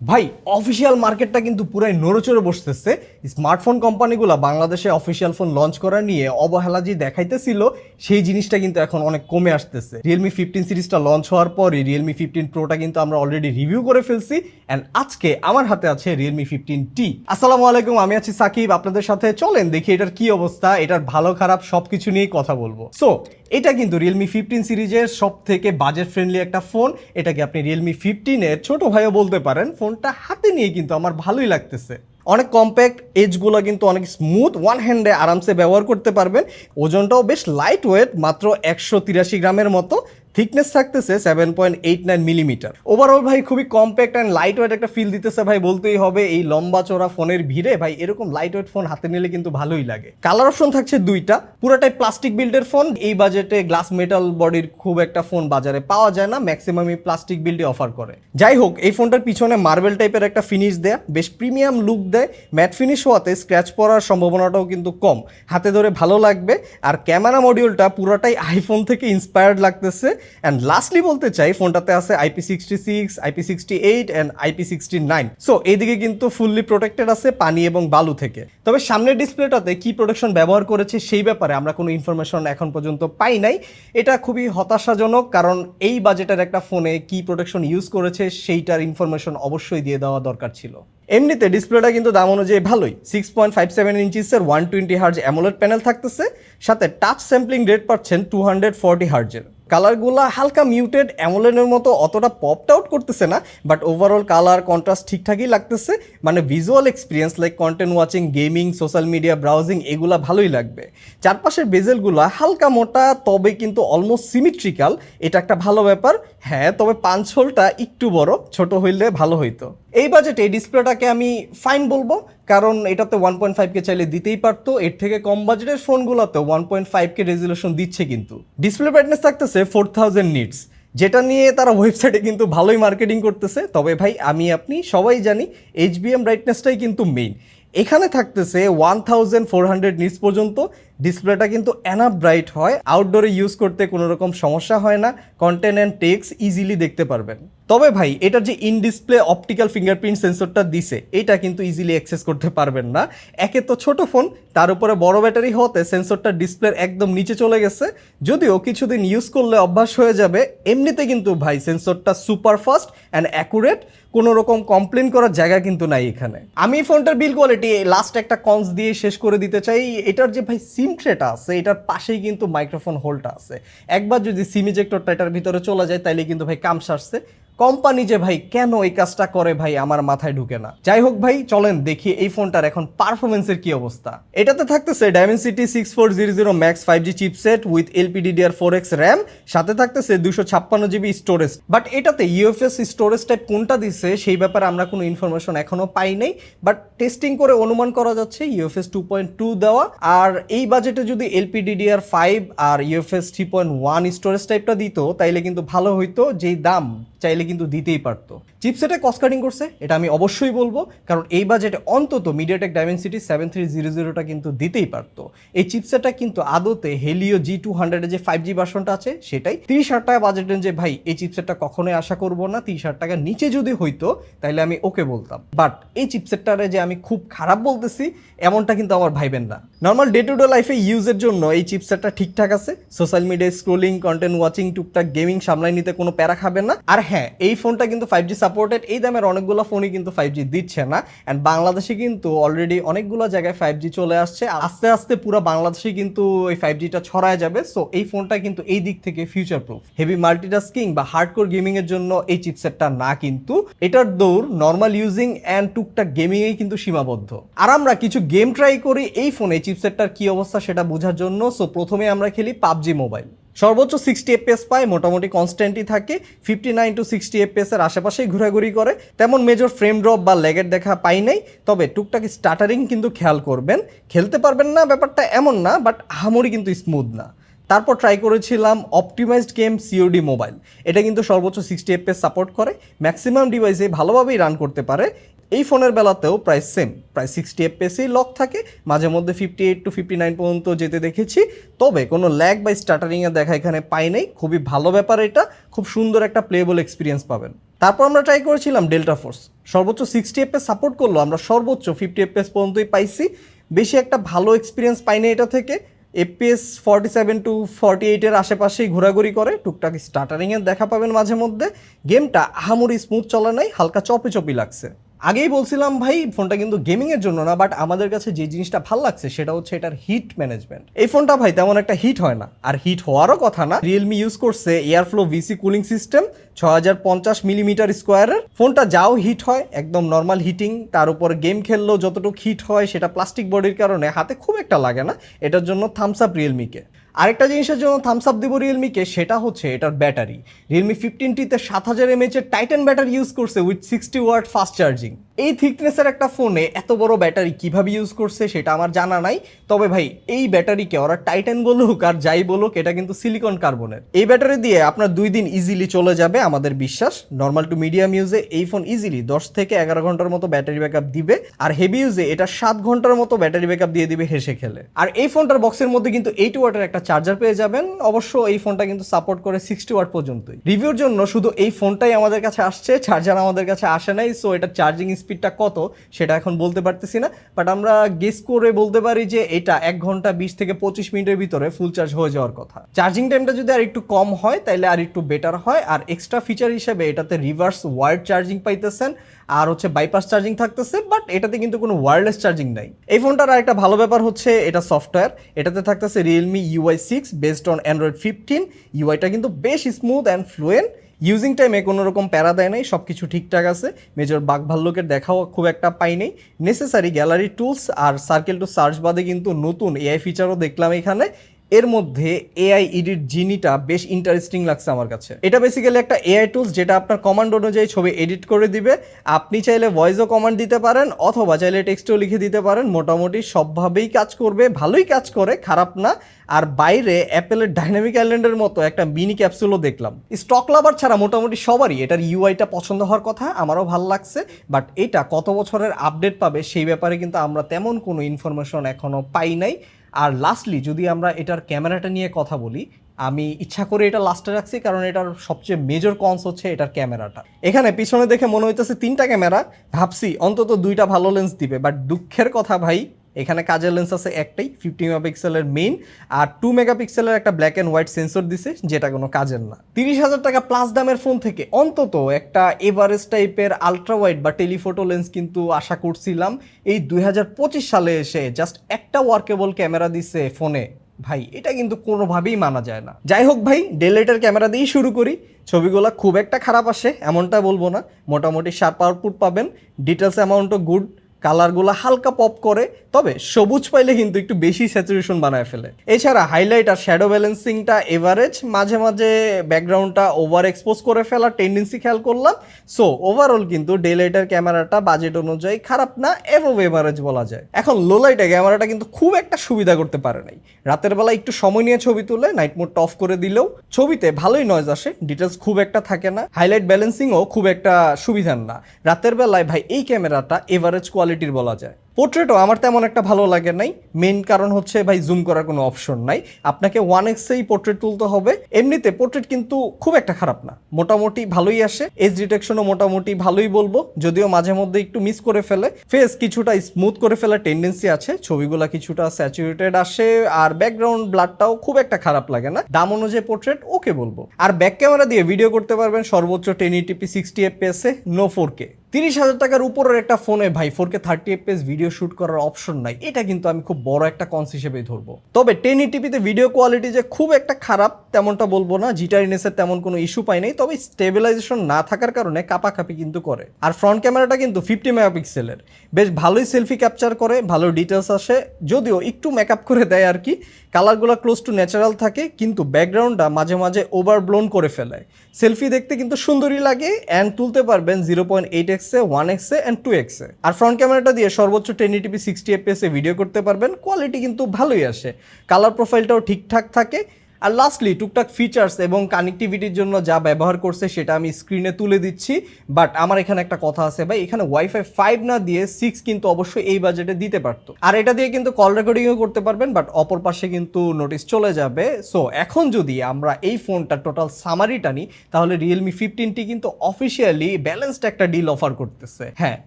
ভাই অফিসিয়াল মার্কেটটা কিন্তু পুরাই নড়েচড়ে বসতেছে। স্মার্টফোন কোম্পানিগুলো বাংলাদেশে অফিসিয়াল ফোন লঞ্চ করা নিয়ে অবহেলা যে দেখাইতেছিল, সেই জিনিসটা কিন্তু এখন অনেক কমে আসতেছে। রিয়েলমি ফিফটিন সিরিজটা লঞ্চ হওয়ার পরই রিয়েলমি ফিফটিন প্রোটা কিন্তু আমরা অলরেডি রিভিউ করে ফেলছি। অ্যান্ড আজকে আমার হাতে আছে রিয়েলমি ফিফটিন টি আসসালামু আলাইকুম, আমি আছি সাকিব। আপনাদের সাথে চলেন, দেখি এটার কি অবস্থা, এটার ভালো খারাপ সবকিছু নিয়েই কথা বলব। সো এটা কিন্তু রিয়েলমি ফিফটিন সিরিজের সব থেকে বাজেট ফ্রেন্ডলি একটা ফোন এটাকে আপনি রিয়েলমি ফিফটিনের ছোট ভাইও বলতে পারেন। ফোনটা হাতে নিয়ে কিন্তু আমার ভালোই লাগতেছে। অনেক কম্প্যাক্ট এজগুলো কিন্তু অনেক স্মুথ ওয়ান হ্যান্ডে আরামসে ব্যবহার করতে পারবেন। ওজনটাও বেশ লাইট ওয়েট মাত্র একশো তিরাশি গ্রামের মতো। থিকনেস থাকতেছে seven point eight nine millimetre overall ভাই খুবই কম্প্যাক্ট অ্যান্ড লাইট ওয়েট একটা ফিল দিতেছে ভাই, বলতেই হবে এই লম্বা চড়া ফোনের ভিড়ে ভাই, এরকম লাইট ওয়েট ফোন হাতে নিলে কিন্তু ভালোই লাগে। কালার অপশন থাকছে দুইটা, পুরোটাই প্লাস্টিক বিল্ডের ফোন এই বাজেটে গ্লাস মেটাল বডির খুব একটা ফোন বাজারে পাওয়া যায় না ম্যাক্সিমামই প্লাস্টিক বিল্ডে অফার করে। যাই হোক, এই ফোনটার পিছনে মার্বেল টাইপের একটা ফিনিশ দেয়া, বেশ প্রিমিয়াম লুক দেয় ম্যাট ফিনিশ হওয়াতে স্ক্র্যাচ পড়ার সম্ভাবনাটাও কিন্তু কম। হাতে ধরে ভালো লাগবে, আর ক্যামেরা মডিউলটা পুরোটাই আইফোন থেকে ইন্সপায়ার্ড লাগতেছে অ্যান্ড লাস্টলি বলতে চাই, ফোনটাতে আছে IP sixty six IP sixty eight and IP sixty nine so এইদিকে কিন্তু ফুললি প্রোটেক্টেড আছে পানি এবং বালু থেকে। তবে সামনের ডিসপ্লেটাতে কি প্রোটেকশন ব্যবহার করেছে সেই ব্যাপারে আমরা কোনো ইনফরমেশন এখন পর্যন্ত পাই নাই। এটা খুবই হতাশাজনক, কারণ এই বাজেটের একটা ফোনে কি প্রোটেকশন ইউজ করেছে সেইটার ইনফরমেশন অবশ্যই দিয়ে দেওয়া দরকার ছিল। এমনিতে ডিসপ্লেটা কিন্তু দাম অনুযায়ী ভালোই। Six point five seven ইঞ্চিসের one twenty hertz AMOLED panel থাকতেছে, সাথে টাচ স্যাম্পলিং রেট পাচ্ছেন টু হান্ড্রেড ফর্টি হার্জের কালারগুলো হালকা মিউটেড অ্যামোলেনের মতো অতটা পপড আউট করতেছে না বাট ওভারঅল কালার কন্ট্রাস্ট ঠিকঠাকই লাগতেছে। মানে visual experience like content watching gaming social media browsing এগুলা ভালোই লাগবে। চারপাশের বেজেলগুলো হালকা মোটা, তবে কিন্তু অলমোস্ট সিমিট্রিক্যাল এটা একটা ভালো ব্যাপার। হ্যাঁ তবে পাঁচ হোলটা একটু বড়, ছোট হইলে ভালো হইতো। এই বাজেটে ডিসপ্লেটাকে আমি ফাইন বলব। কারণ এটাতে ওয়ান পয়েন্ট ফাইভকে চাইলে দিতেই পারতো, এর থেকে কম বাজেটের ফোনগুলোতে one point five K resolution দিচ্ছে কিন্তু। ডিসপ্লে ব্রাইটনেস থাকতেছে ফোর থাউজেন্ড নিটস যেটা নিয়ে তারা ওয়েবসাইটে কিন্তু ভালোই মার্কেটিং করতেছে। তবে ভাই, আমি, আপনি সবাই জানি এইচবিএম ব্রাইটনেসটাই কিন্তু মেইন এখানে থাকতেছে one thousand four hundred nits পর্যন্ত ডিসপ্লেটা কিন্তু এনাফ ব্রাইট হয় আউটডোরে ইউজ করতে কোনো রকম সমস্যা হয় না কন্টেন্ট অ্যান্ড টেক্স ইজিলি দেখতে পারবেন। তবে ভাই, এটার যে ইন ডিসপ্লে অপটিক্যাল ফিঙ্গারপ্রিন্ট সেন্সরটা দিছে, এটা কিন্তু ইজিলি অ্যাক্সেস করতে পারবেন না। একে তো ছোট ফোন তার উপরে বড় ব্যাটারি হতে সেন্সরটা ডিসপ্লের একদম নিচে চলে গেছে। যদিও কিছুদিন ইউজ করলে অভ্যাস হয়ে যাবে, এমনিতে কিন্তু ভাই সেন্সরটা সুপার ফাস্ট অ্যান্ড অ্যাকুরেট কোনো রকম কমপ্লেন করার জায়গা কিন্তু নাই এখানে। আমি ফোনটার বিল কোয়ালিটি লাস্ট একটা কনস দিয়ে শেষ করে দিতে চাই, এটার যে ভাই সিম ট্রেটা আছে, এটার পাশেই কিন্তু মাইক্রোফোন হোলটা আছে। একবার যদি সিম ইজেক্টরটা এটার ভিতরে চলে যায়, তাইলে কিন্তু ভাই কাম সারছে। কোম্পানি যে, ভাই, কেন এই কাজটা করে ভাই? আমার মাথায় ঢুকে না। যাই হোক ভাই, চলেন দেখি এই ফোনটার এখন পারফরমেন্সের কি অবস্থা। এটাতে থাকতেছে Dimensity six four zero zero max five G chipset with LPDDR four X RAM সাথে থাকতেছে দুশো ছাপ্পান্ন জিবি স্টোরেজ বাট এটাতে ইউএফএস স্টোরেজ টাইপ কোনটা দিচ্ছে সেই ব্যাপারে আমরা কোনো ইনফরমেশন এখনও পাই নাই। বাট টেস্টিং করে অনুমান করা যাচ্ছে ইউএফএস টু পয়েন্ট টু দেওয়া। আর এই বাজেটে যদি এলপিডিডিআর ফাইভ আর UFS three point one storage টাইপটা দিত, তাইলে কিন্তু ভালো হইতো। যেই দাম চাইলে কিন্তু দিতেই পারতো। চিপসেটে কস্ট কাটিং করছে, এটা আমি অবশ্যই বলব, কারণ এই বাজেটে অন্তত MediaTek Dimensity seven three zero জিরোটা কিন্তু দিতেই পারতো। এই চিপসেটটা কিন্তু আদতে হেলিও জি টু হান্ড্রেডের যে ফাইভ জি ভার্সনটা আছে, সেটাই তিরিশ হাজার টাকা বাজেটের যে ভাই, এই চিপসেটটা কখনোই আশা করব না, তিরিশ হাজার টাকার নিচে যদি হইতো তাহলে আমি ওকে বলতাম। বাট এই চিপসেটটারে যে আমি খুব খারাপ বলতেছি, এমনটা কিন্তু আমার ভাইবেন না। নর্মাল ডে টু ডে লাইফে ইউজের জন্য এই চিপসেটটা ঠিকঠাক আছে। সোশ্যাল মিডিয়ায় স্ক্রোলিং কন্টেন্ট ওয়াচিং টুকটাক গেমিং সামলাই নিতে কোনো প্যারা খাবেন না। আর হ্যাঁ এই ফোনটা কিন্তু ফাইভ জি সাপোর্টেড এই দামের অনেকগুলো ফোনই কিন্তু ফাইভ জি দিচ্ছে না। অ্যান্ড বাংলাদেশে কিন্তু অলরেডি অনেকগুলো জায়গায় ফাইভ জি চলে আসছে। আস্তে আস্তে পুরো বাংলাদেশে কিন্তু এই ফাইভ জিটা ছড়ায় যাবে। সো এই ফোনটা কিন্তু এই দিক থেকে ফিউচার প্রুফ হেভি মাল্টিটাস্কিং বা হার্ডকোর গেমিং এর জন্য এই চিপসেটটা না কিন্তু। এটার দৌড় নর্মাল ইউজিং অ্যান্ড টুকটাক গেমিং এ কিন্তু সীমাবদ্ধ। আর আমরা কিছু গেম ট্রাই করি, এই ফোনে চিপসেটটার কি অবস্থা সেটা বোঝার জন্য। সো প্রথমে আমরা খেলি পাবজি মোবাইল সর্বোচ্চ সিক্সটি এফপিএস পায়, মোটামুটি কনস্ট্যান্টই থাকে। Fifty nine to sixty FPS এর আশেপাশেই ঘোরাঘুরি করে। তেমন মেজর ফ্রেম ড্রপ বা লেগের দেখা পাই নাই। তবে টুকটাক স্টার্টারিং কিন্তু খেয়াল করবেন। খেলতে পারবেন না, ব্যাপারটা এমন না বাট আহামরি কিন্তু স্মুথ না। তারপর ট্রাই করেছিলাম অপটিমাইজড গেম সিওডি মোবাইল এটা কিন্তু সর্বোচ্চ সিক্সটি এফপিএস সাপোর্ট করে। ম্যাক্সিমাম ডিভাইসে ভালোভাবেই রান করতে পারে। এই ফোনের বেলাতেও প্রায় সেম প্রায় সিক্সটি এফপিএসই লক থাকে। মাঝে মধ্যে fifty eight to fifty nine পর্যন্ত যেতে দেখেছি। তবে কোনো ল্যাগ বা স্টার্টারিংয়ের দেখা এখানে পাই নাই। খুবই ভালো ব্যাপার এটা। খুব সুন্দর একটা প্লেবল এক্সপিরিয়েন্স পাবেন। তারপর আমরা ট্রাই করেছিলাম ডেল্টা ফোর্স সর্বোচ্চ সিক্সটি এফএস সাপোর্ট করল। আমরা সর্বোচ্চ ফিফটি এফএস পর্যন্তই পাইছি। বেশি একটা ভালো এক্সপিরিয়েন্স পাই পাইনি এটা থেকে। FPS forty seven to forty এইটের আশেপাশেই ঘোরাঘুরি করে। টুকটাক স্টার্টারিংয়ের দেখা পাবেন মাঝে মধ্যে। গেমটা আহামরি স্মুথ চলে নাই। হালকা চপে চপি লাগছে। আগেই বলছিলাম ভাই, ফোনটা কিন্তু গেমিং এর জন্য না বাট আমাদের কাছে যে জিনিসটা ভালো লাগছে সেটা হচ্ছে এটার হিট ম্যানেজমেন্ট এই ফোনটা ভাই তেমন একটা হিট হয় না, আর হিট হওয়ারও কথা না। রিয়েলমি ইউজ করছে এয়ারফ্লো ভিসি কুলিং সিস্টেম ছ হাজার পঞ্চাশ মিলিমিটার স্কোয়ারের ফোনটা যাও হিট হয়, একদম নর্মাল হিটিং তার উপর গেম খেললেও যতটুকু হিট হয়, সেটা প্লাস্টিক বডির কারণে হাতে খুব একটা লাগে না। এটার জন্য থামস আপ রিয়েলমিকে আরেকটা জিনিসের জন্য থামস আপ দেবো রিয়েলমিকে সেটা হচ্ছে এটার ব্যাটারি। রিয়েলমি ফিফটিনটিতে সাত হাজার এমএচের টাইটেন ব্যাটারি ইউজ করছে with sixty watt fast charging এই থিকনেসের একটা ফোনে এত বড় ব্যাটারি কীভাবে ইউজ করছে সেটা আমার জানা নাই। তবে ভাই, এই ব্যাটারিকে ওরা টাইটান বলুক আর যাই বলুক, এটা কিন্তু সিলিকন কার্বনের এই ব্যাটারি দিয়ে আপনার দুই দিন ইজিলি চলে যাবে, আমাদের বিশ্বাস। নর্মাল টু মিডিয়াম ইউজে এই ফোন ইজিলি দশ থেকে এগারো ঘণ্টার মতো ব্যাটারি ব্যাকআপ দিবে। আর হেভি ইউজে এটা সাত ঘণ্টার মতো ব্যাটারি ব্যাকআপ দিয়ে দিবে হেসে খেলে। আর এই ফোনটার বক্সের মধ্যে কিন্তু এইট ওয়াটের একটা চার্জার পেয়ে যাবেন। অবশ্য এই ফোনটা কিন্তু সাপোর্ট করে সিক্সটি ওয়াট পর্যন্তই। রিভিউর জন্য শুধু এই ফোনটাই আমাদের কাছে আসছে চার্জার আমাদের কাছে আসে নাই সো এটা চার্জিং স্পিডটা কত সেটা এখন বলতে পারতেছি না বাট আমরা গেস করে বলতে পারি যে এটা এক ঘণ্টা বিশ থেকে পঁচিশ মিনিটের ভিতরে ফুল চার্জ হয়ে যাওয়ার কথা। চার্জিং টাইমটা যদি আর একটু কম হয় তাহলে আর একটু বেটার হয়। আর এক্সট্রা ফিচার হিসেবে এটাতে রিভার্স ওয়ার্ড চার্জিং পাইতেছেন, আর হচ্ছে বাইপাস চার্জিং থাকতেছে বাট এটাতে কিন্তু কোনো ওয়্যারলেস চার্জিং নাই। এই ফোনটার আরেকটা ভালো ব্যাপার হচ্ছে এটা সফটওয়্যার এটাতে থাকতেছে Realme UI six based on Android fifteen ইউআইটা কিন্তু বেশ স্মুথ অ্যান্ড ফ্লুয়েন্ট ইউজিং টাইমে কোনো রকম প্যারা দেয় নাই সব কিছু ঠিকঠাক আছে। মেজর বাঘ ভাল্লুকের দেখাও খুব একটা পাই নেই। নেসেসারি গ্যালারি টুলস আর সার্কেল টু সার্চ বাদে কিন্তু নতুন এআই ফিচারও দেখলাম এখানে। এর মধ্যে এআই এডিট জিনিটা বেশ ইন্টারেস্টিং লাগছে আমার কাছে। এটা বেসিক্যালি একটা এআই টুলস যেটা আপনার কমান্ড অনুযায়ী ছবি এডিট করে দিবে। আপনি চাইলে ভয়েসও কমান্ড দিতে পারেন, অথবা চাইলে টেক্সটও লিখে দিতে পারেন। মোটামুটি সবভাবেই কাজ করবে, ভালোই কাজ করে, খারাপ না। আর বাইরে অ্যাপেলের ডাইনামিক আইল্যান্ডের মতো একটা মিনি ক্যাপসুলও দেখলাম। স্টক লাভার ছাড়া মোটামুটি সবারই এটার ইউআইটা পছন্দ হওয়ার কথা, আমারও ভালো লাগছে। বাট এটা কত বছরের আপডেট পাবে, সেই ব্যাপারে কিন্তু আমরা তেমন কোনো ইনফরমেশন এখনও পাই নাই। আর লাস্টলি যদি আমরা এটার ক্যামেরাটা নিয়ে কথা বলি, আমি ইচ্ছা করে এটা লাস্টে রাখছি, কারণ এটার সবচেয়ে মেজর কনস হচ্ছে এটার ক্যামেরাটা। এখানে পিছনে দেখে মনে হইতেছে তিনটা ক্যামেরা, ভাবছি অন্তত দুইটা ভালো লেন্স দিবে বাট দুঃখের কথা ভাই এখানে কাজের লেন্স আছে একটাই ফিফটি মেগাপিক্সেলের মেইন আর টু মেগাপিক্সেলের একটা ব্ল্যাক অ্যান্ড হোয়াইট সেন্সর দিছে, যেটা কোনো কাজের না। তিরিশ হাজার টাকা প্লাস দামের ফোন থেকে, অন্তত একটা এভারেজ টাইপের আলট্রা ওয়াইড বা টেলিফোটো লেন্স কিন্তু আশা করছিলাম, এই দুই হাজার পঁচিশ সালে এসে জাস্ট একটা ওয়ার্কেবল ক্যামেরা দিছে ফোনে ভাই, এটা কিন্তু কোনোভাবেই মানা যায় না। যাই হোক ভাই ডেলেটার ক্যামেরা দিয়েই শুরু করি। ছবিগুলো খুব একটা খারাপ আসে, এমনটা বলব না। মোটামুটি শার্প আউটপুট পাবেন ডিটেলস অ্যামাউন্টও গুড কালারগুলো হালকা পপ করে, তবে সবুজ পাইলে কিন্তু একটু বেশি স্যাচুরেশন বানায় ফেলে। এছাড়া হাইলাইট আর শ্যাডো ব্যালেন্সিংটা এভারেজ মাঝে মাঝে ব্যাকগ্রাউন্ডটা ওভার এক্সপোজ করে ফেলার টেন্ডেন্সি খেয়াল করলাম। সো ওভারঅল কিন্তু ডে লাইটের ক্যামেরাটা বাজেট অনুযায়ী খারাপ না এবং এভারেজ বলা যায়। এখন লো লাইটে ক্যামেরাটা কিন্তু খুব একটা সুবিধা করতে পারে নাই। রাতের বেলা একটু সময় নিয়ে ছবি তুলে নাইট মোডটা অফ করে দিলেও ছবিতে ভালোই নয়েজ আসে ডিটেলস খুব একটা থাকে না হাইলাইট ব্যালেন্সিংও খুব একটা সুবিধার না। রাতের বেলায় ভাই এই ক্যামেরাটা এভারেজ কোয়ালিটির বলা যায়। পোর্ট্রেটও আমার তেমন একটা ভালো লাগে নাই। মেন কারণ হচ্ছে ভাই জুম করার কোনো অপশন নাই। আপনাকে ওয়ান এক্সেই পোর্ট্রেট তুলতে হবে। এমনিতে পোর্ট্রেট কিন্তু খুব একটা খারাপ না। মোটামুটি ভালোই আসে। এজ ডিটেকশনও মোটামুটি ভালোই বলব। যদিও মাঝে মধ্যে একটু মিস করে ফেলে। ফেস কিছুটা স্মুথ করে ফেলার টেন্ডেন্সি আছে। ছবিগুলো কিছুটা স্যাচুরেটেড আসে। আর ব্যাকগ্রাউন্ড ব্লাডটাও খুব একটা খারাপ লাগে না। দাম অনুযায়ী পোর্ট্রেট ওকে বলব। আর ব্যাক ক্যামেরা দিয়ে ভিডিও করতে পারবেন সর্বোচ্চ ten eighty p sixty FPS no four K তিরিশ হাজার টাকার উপরের একটা ফোনে, ভাই four K thirty FPS video shoot করার অপশন নাই। এটা কিন্তু আমি খুব বড় একটা কনস হিসেবেই ধরবো। তবে টেন ইটিপিতে ভিডিও কোয়ালিটি যে খুব একটা খারাপ, তেমনটা বলব না। জিটারিনেসের তেমন কোনো ইস্যু পাই নাই, তবে স্টেবিলাইজেশন না থাকার কারণে কাপাকাপি কিন্তু করে। আর ফ্রন্ট ক্যামেরাটা কিন্তু ফিফটি মেগাপিক্সেলের বেশ ভালোই সেলফি ক্যাপচার করে, ভালো ডিটেলস আসে, যদিও একটু মেকআপ করে দেয় আর কি। কালারগুলো ক্লোজ টু ন্যাচারাল থাকে, কিন্তু ব্যাকগ্রাউন্ডটা মাঝে মাঝে ওভার ব্লোন করে ফেলে। সেলফি দেখতে কিন্তু সুন্দরই লাগে অ্যান্ড তুলতে পারবেন জিরো পয়েন্ট এইট এক্সে ওয়ান এক্সে অ্যান্ড টু এক্সে আর ফ্রন্ট ক্যামেরাটা দিয়ে সর্বোচ্চ টেন ইটিপি সিক্সটি এফপিএসে ভিডিও করতে পারবেন। কোয়ালিটি কিন্তু ভালোই আসে। কালার প্রোফাইলটাও ঠিকঠাক থাকে। আর লাস্টলি টুকটাক ফিচার্স এবং কানেক্টিভিটির জন্য যা ব্যবহার করছে সেটা আমি স্ক্রিনে তুলে দিচ্ছি। বাট আমার এখানে একটা কথা আছে ভাই, এখানে ওয়াইফাই ফাইভ না দিয়ে সিক্স কিন্তু অবশ্যই এই বাজেটে দিতে পারতো। আর এটা দিয়ে কিন্তু কল রেকর্ডিংও করতে পারবেন বাট অপর পাশে কিন্তু নোটিস চলে যাবে। সো এখন যদি আমরা এই ফোনটা টোটাল সামারিটা নিই, তাহলে রিয়েলমি ফিফটিনটি কিন্তু অফিসিয়ালি ব্যালেন্সড একটা ডিল অফার করতেছে। হ্যাঁ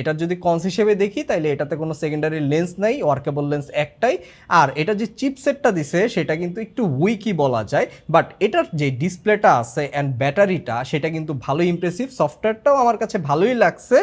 এটার যদি কনস হিসেবে দেখি তাহলে এটাতে কোনো সেকেন্ডারি লেন্স নাই ওয়ার্কেবল লেন্স একটাই। আর এটা যে চিপসেটটা দিছে, সেটা কিন্তু একটু উইকই বলা যায় বাট এটার যে ডিসপ্লেটা আছে অ্যান্ড ব্যাটারিটা, সেটা কিন্তু ভালোই ইমপ্রেসিভ সফটওয়্যারটাও আমার কাছে ভালোই লাগছে।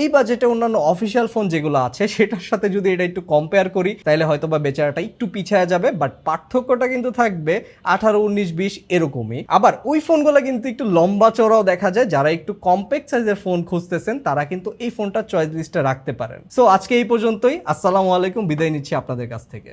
এই বাজেটে অন্যান্য অফিসিয়াল ফোন যেগুলো আছে, সেটার সাথে যদি এটা একটু কম্পেয়ার করি তাহলে হয়তো বা বেচারাটা একটু পিছায়া যাবে বাট পার্থক্যটা কিন্তু থাকবে আঠারো, উনিশ, বিশ এরকমই। আবার ওই ফোনগুলো কিন্তু একটু লম্বা চড়াও দেখা যায়, যারা একটু কম্প্যাক্ট সাইজের ফোন খুঁজতেছেন, তারা কিন্তু এই ফোনটা চয়েস লিস্টে রাখতে পারেন। সো আজকে এই পর্যন্তই, আসসালামু আলাইকুম, বিদায় নিচ্ছি আপনাদের কাছ থেকে।